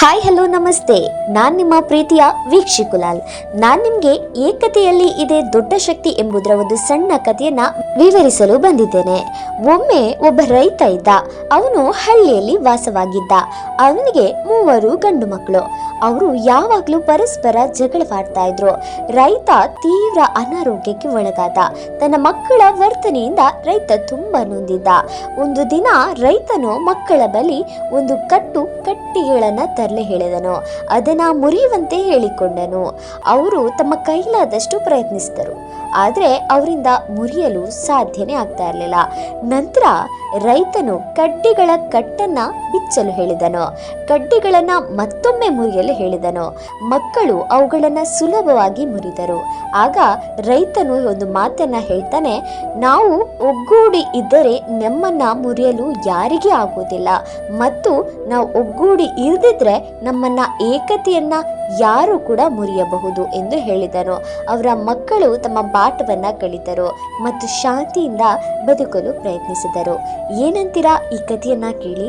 Hi hello ನಮಸ್ತೆ. ನಾನ್ ನಿಮ್ಮ ಪ್ರೀತಿಯ ವೀಕ್ಷಿಕುಲಾಲ್ ನಾನ್ ನಿಮ್ಗೆ ಏಕತೆಯಲ್ಲಿ ಇದೆ ದೊಡ್ಡ ಶಕ್ತಿ ಎಂಬುದರ ಒಂದು ಸಣ್ಣ ಕಥೆಯನ್ನ ವಿವರಿಸಲು ಬಂದಿದ್ದೇನೆ. ಒಮ್ಮೆ ಒಬ್ಬ ರೈತ ಇದ್ದ. ಅವನು ಹಳ್ಳಿಯಲ್ಲಿ ವಾಸವಾಗಿದ್ದ. ಅವನಿಗೆ ಮೂವರು ಗಂಡು ಮಕ್ಕಳು. ಅವರು ಯಾವಾಗಲೂ ಪರಸ್ಪರ ಜಗಳವಾಡ್ತಾ ಇದ್ರು. ರೈತ ತೀವ್ರ ಅನಾರೋಗ್ಯಕ್ಕೆ ಒಳಗಾದ. ತನ್ನ ಮಕ್ಕಳ ವರ್ತನೆಯಿಂದ ರೈತ ತುಂಬಾ ನೊಂದಿದ್ದ. ಒಂದು ದಿನ ರೈತನು ಮಕ್ಕಳ ಬಳಿ ಒಂದು ಕಟ್ಟು ಕಟ್ಟಿಗೆಗಳನ್ನ ತರಲೆ ಹೇಳಿದನು. ಅದನ್ನ ಮುರಿಯುವಂತೆ ಹೇಳಿಕೊಂಡನು. ಅವರು ತಮ್ಮ ಕೈಲಾದಷ್ಟು ಪ್ರಯತ್ನಿಸಿದರು. ಆದರೆ ಅವರಿಂದ ಮುರಿಯಲು ಸಾಧ್ಯನೇ ಆಗ್ತಾ ಇರಲಿಲ್ಲ. ನಂತರ ರೈತನು ಕಡ್ಡಿಗಳ ಕಟ್ಟನ್ನ ಬಿಚ್ಚಲು ಹೇಳಿದನು. ಕಡ್ಡಿಗಳನ್ನ ಮತ್ತೊಮ್ಮೆ ಮುರಿಯಲು ಹೇಳಿದನು. ಮಕ್ಕಳು ಅವುಗಳನ್ನ ಸುಲಭವಾಗಿ ಮುರಿದರು. ಆಗ ರೈತನು ಒಂದು ಮಾತನ್ನ ಹೇಳ್ತಾನೆ, ನಾವು ಒಗ್ಗೂಡಿ ಇದ್ದರೆ ನಮ್ಮನ್ನ ಮುರಿಯಲು ಯಾರಿಗೂ ಆಗುವುದಿಲ್ಲ. ಮತ್ತು ನಾವು ಒಗ್ಗೂಡಿ ಇರದಿದ್ರೆ ನಮ್ಮನ್ನ ಏಕತೆಯನ್ನ ಯಾರು ಕೂಡ ಮುರಿಯಬಹುದು ಎಂದು ಹೇಳಿದನು. ಅವರ ಮಕ್ಕಳು ತಮ್ಮ ಬಾಟವನ್ನ ಕಳಿತರು ಮತ್ತು ಶಾಂತಿಯಿಂದ ಬದುಕಲು ಪ್ರಯತ್ನಿಸಿದರು. ಏನಂತೀರಾ ಈ ಕಥೆಯನ್ನ ಕೇಳಿ?